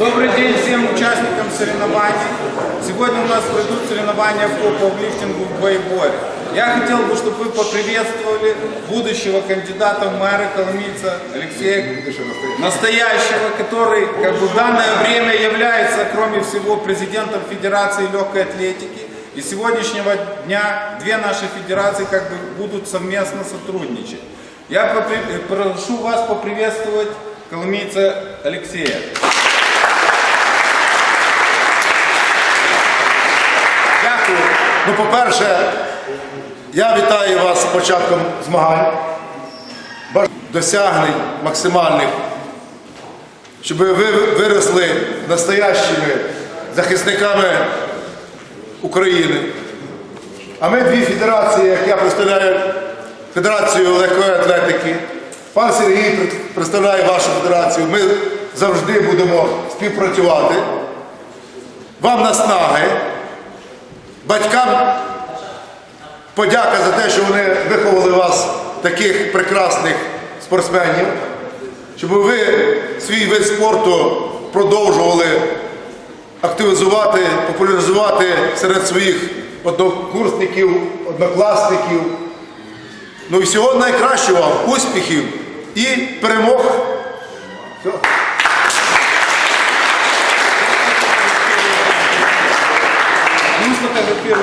Добрый день всем участникам соревнований. Сегодня у нас пройдут соревнования по пауэрлифтингу в боеборе. Я хотел бы, чтобы вы поприветствовали будущего кандидата в мэры Коломийца Алексея Настоящего, который как бы, в данное время является, кроме всего, президентом Федерации легкой атлетики. И с сегодняшнего дня две наши федерации как бы будут совместно сотрудничать. Я попри- прошу вас поприветствовать коломийца Алексея. Ну, по-перше, я вітаю вас з початком змагань, досягнень максимальних, щоб ви виросли настоящими захисниками України. А ми дві федерації, як я представляю Федерацію легкої атлетики, пан Сергій представляє вашу федерацію. Ми завжди будемо співпрацювати. Вам наснаги. Батькам подяка за те, що вони виховали вас таких прекрасних спортсменів, щоб ви свій вид спорту продовжували активізувати, популяризувати серед своїх однокурсників, однокласників. Ну і всього найкращого вам, успіхів і перемог esto que refiero.